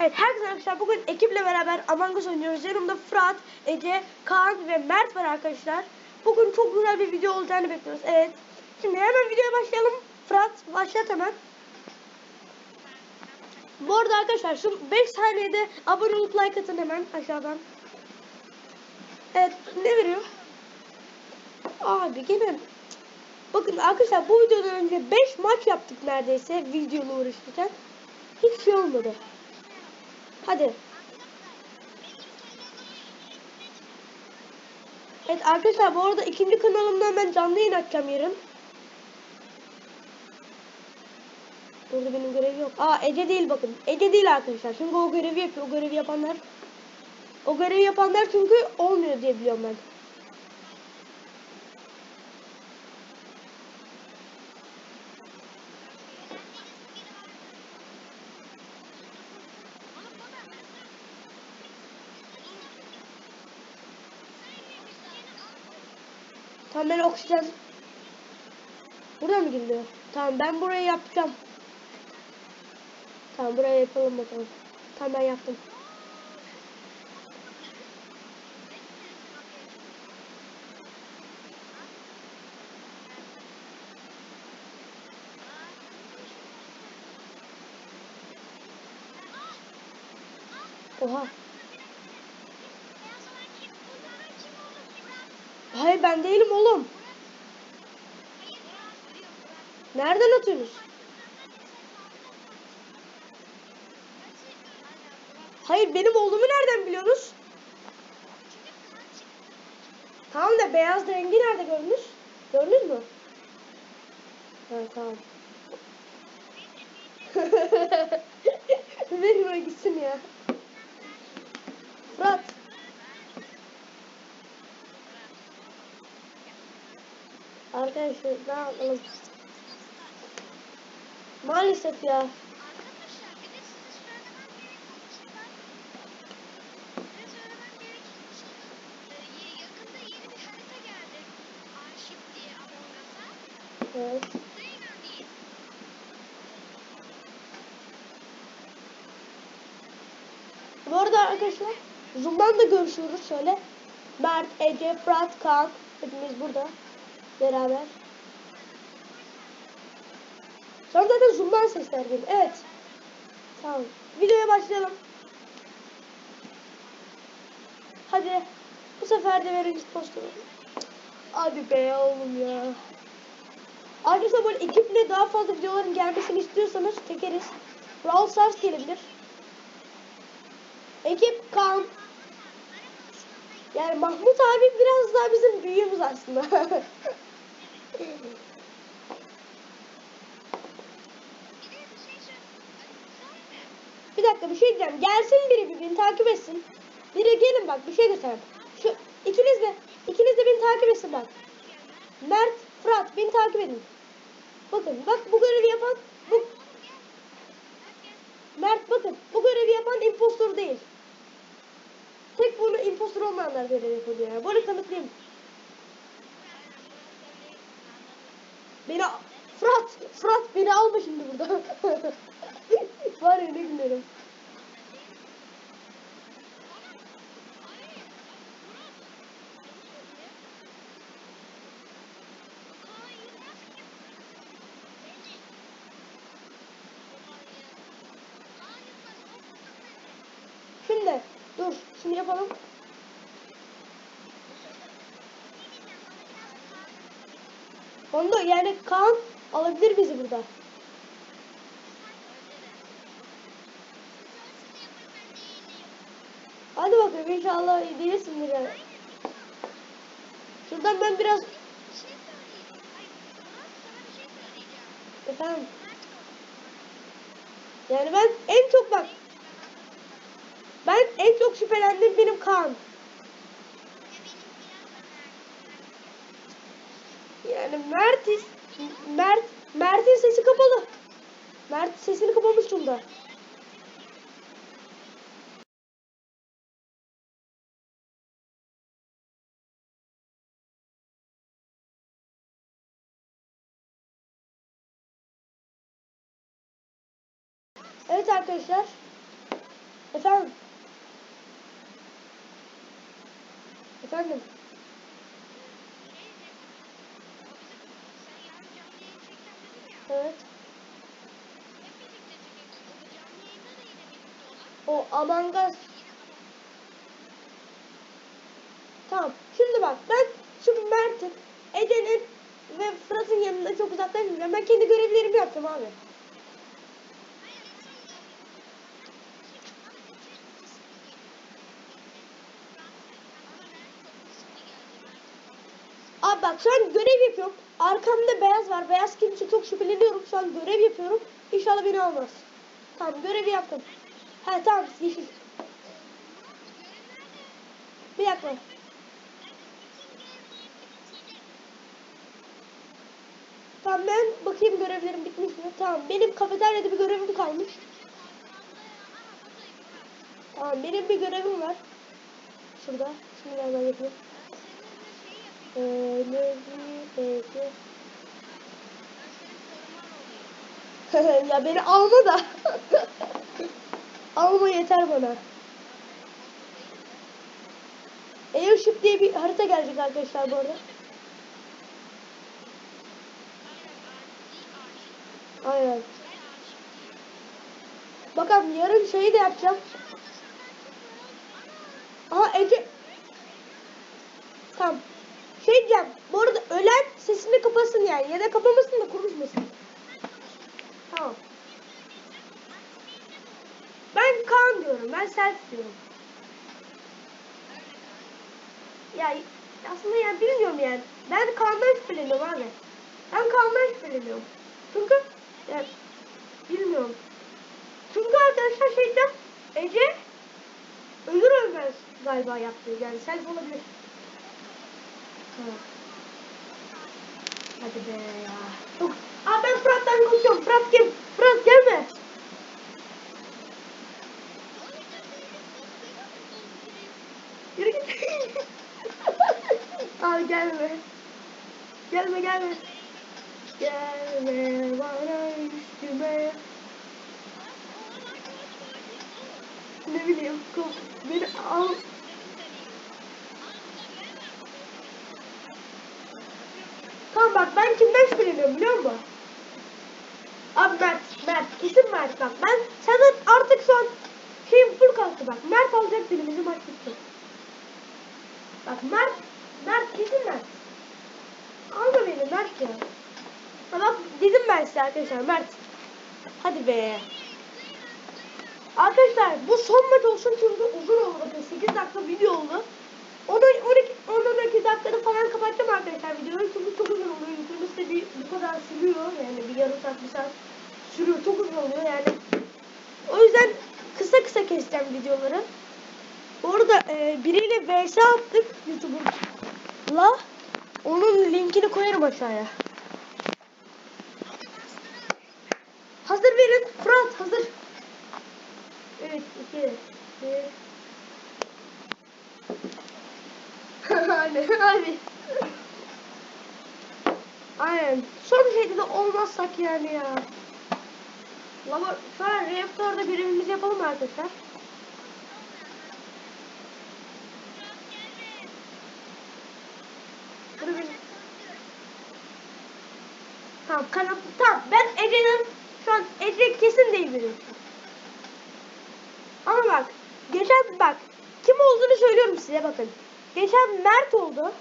Evet herkese arkadaşlar bugün ekiple beraber Among Us oynuyoruz. Yanımda Fırat, Ece, Kaan ve Mert var arkadaşlar. Bugün çok güzel bir video olacağını bekliyoruz. Evet. Şimdi hemen videoya başlayalım. Fırat başlat hemen. Bu arada arkadaşlar şu 5 saniyede abone olup like atın hemen aşağıdan. Evet ne veriyor? Abi gene Bakın arkadaşlar bu videodan önce 5 maç yaptık neredeyse videolu uğraşırken. Hiç şey olmadı. Hadi. Evet arkadaşlar bu arada ikinci kanalımdan ben canlı yayın açacağım yarın. Burada benim görevi yok. Aa Ece değil bakın. Ece değil arkadaşlar. Çünkü o görevi yapıyor. O görevi yapanlar. O görevi yapanlar çünkü olmuyor diye biliyorum ben. Tamam ben oksijen. Burada mı giriliyor? Tamam ben burayı yapacağım. Tamam buraya yapalım bakalım. Tamam ben yaptım. Oha. Hayır ben değilim oğlum. Nereden atıyorsunuz? Hayır benim olduğumu nereden biliyorsunuz? Tamam da beyaz rengi nerede gördünüz? Gördünüz mü? Ha tamam. Verin o gitsin ya. Fırat. Arkadaşlar ne yapalım? Maalesef ya. Arkadaşlar bir de size söylemem gerektiği için ben size söylemem gerektiği için e, yakında yeni bir harita geldi. Arşiv diye Among Us'a. Evet. Zeyna değil. Bu arada arkadaşlar Zoom'dan da görüşüyoruz şöyle. Mert, Ece, Fırat, Kaan hepimiz burada beraber. Sonra zaten Zoom'dan sesler geliyor. Evet. Tamam. Videoya başlayalım. Hadi. Bu sefer de verin postunu. Hadi be oğlum ya. Arkadaşlar böyle ekiple daha fazla videoların gelmesini istiyorsanız çekeriz. Brawl Stars gelebilir. Ekip Kaan. Yani Mahmut abi biraz daha bizim büyüğümüz aslında. Bir dakika bir şey diyeceğim. Gelsin biri bir beni takip etsin. Biri gelin bak bir şey göstereyim. Şu ikiniz de ikiniz de beni takip etsin bak. Mert, Fırat beni takip edin. Bakın bak bu görevi yapan bu Mert bakın bu görevi yapan impostor değil. Tek bunu impostor olmayanlar görev yapıyor. Bunu kanıtlayayım. Beni Fırat, Fırat beni alma şimdi burada. Var ya ne gülerim. Şimdi dur şimdi yapalım. Onda yani Kaan alabilir bizi burada. Hadi bakalım inşallah değilsindir yani. Şuradan ben biraz efendim. Yani ben en çok bak ben en çok şüphelendiğim benim Kaan. Yani Mert Mert Mert'in sesi kapalı. Mert sesini kapamış bunda. Evet arkadaşlar. Efendim. Efendim. Evet. O Among Us. Tamam. Şimdi bak ben şimdi Mert'in, Eden'in ve Fırat'ın yanında çok uzaklaşmayacağım. Ben kendi görevlerimi yapacağım abi. Şu an görev yapıyorum. Arkamda beyaz var. Beyaz kimse çok şüpheleniyorum. Şu an görev yapıyorum. İnşallah beni almaz. Tamam görevi yaptım. Ha tamam yeşil. Bir dakika. Tamam ben bakayım görevlerim bitmiş mi? Tamam benim kafeteryada bir görevim kalmış. Tamam benim bir görevim var. Şurada. Şimdi hemen yapayım. Ya beni alma da. alma yeter bana. Airship diye bir harita gelecek arkadaşlar bu arada. Aynen. Bakalım yarın şeyi de yapacağım. Aha Ece. Tamam. Şey diyeceğim. Bu arada ölen sesini kapasın yani. Ya da kapamasın da konuşmasın. Tamam. Ben Kaan diyorum. Ben Self diyorum. Ya aslında yani bilmiyorum yani. Ben Kaan'dan şüpheleniyorum abi. Ben Kaan'dan şüpheleniyorum. Çünkü ya, bilmiyorum. Çünkü arkadaşlar şeyden Ece ölür ölmez galiba yaptı. Yani self olabilir. Ha. Hadi be ya. Çok... Aa ben Fırat'tan korkuyorum. Fırat kim? Fırat gelme. Yürü git. Abi gelme. Gelme gelme. Gelme bana üstüme. Ne bileyim. Beni al. Bak ben kimden şüpheleniyorum biliyor musun? Abi Mert, Mert, kesin Mert bak. Ben senden artık an şeyim full kalktı bak. Mert alacak beni bizim maç bitti. Bak Mert, Mert kesin Mert. Alma beni Mert ya. Ha bak dedim ben size arkadaşlar Mert. Hadi be. Arkadaşlar bu son maç olsun çünkü uzun oldu bakın 8 dakika video oldu. Onu 12 12 dakikada falan kapatacağım arkadaşlar videoyu çünkü çok uzun oluyor. Yüklemesi de bir bu kadar sürüyor yani bir yarım saat bir saat sürüyor çok uzun oluyor yani. O yüzden kısa kısa keseceğim videoları. Bu arada e, biriyle vs attık YouTuber'la. Onun linkini koyarım aşağıya. Hazır verin. Fırat hazır. 3, 2, 1. Hadi hadi. Aynen. Son şeyde de olmazsak yani ya. An reaktörde birimimizi yapalım arkadaşlar. Tamam kanat tamam ben Ece'nin şu an Ece kesin değil benim. Ama bak geçen bak kim olduğunu söylüyorum size bakın. Geçen Mert oldu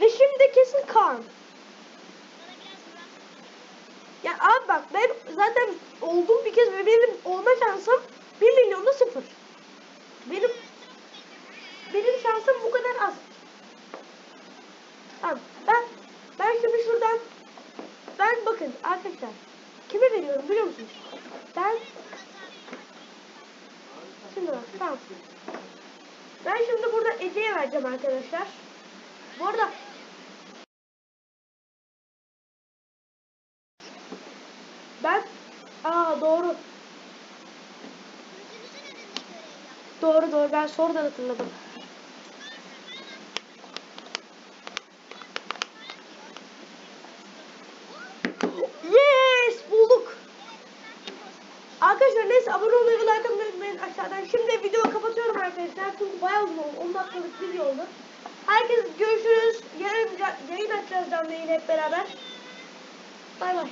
ve şimdi kesin Kaan. Ya abi bak ben zaten oldum bir kez ve benim olma şansım 1 milyonda sıfır. Benim benim şansım bu kadar az. Tamam ben ben şimdi şuradan ben bakın arkadaşlar kime veriyorum biliyor musunuz? Ben şimdi bak tamam. Ben şimdi burada Ece'ye vereceğim arkadaşlar. Bu arada ben aa doğru. Doğru doğru ben sonradan hatırladım. Yes bulduk. Arkadaşlar neyse abone olmayı ve like atmayı Aşağıda aşağıdan. Şimdi videoyu kapatıyorum arkadaşlar. Çünkü bayağı uzun oldu. 10 dakikalık video oldu. Herkes görüşürüz. Yarın yayın açacağız canlı yayın hep beraber. Bay bay.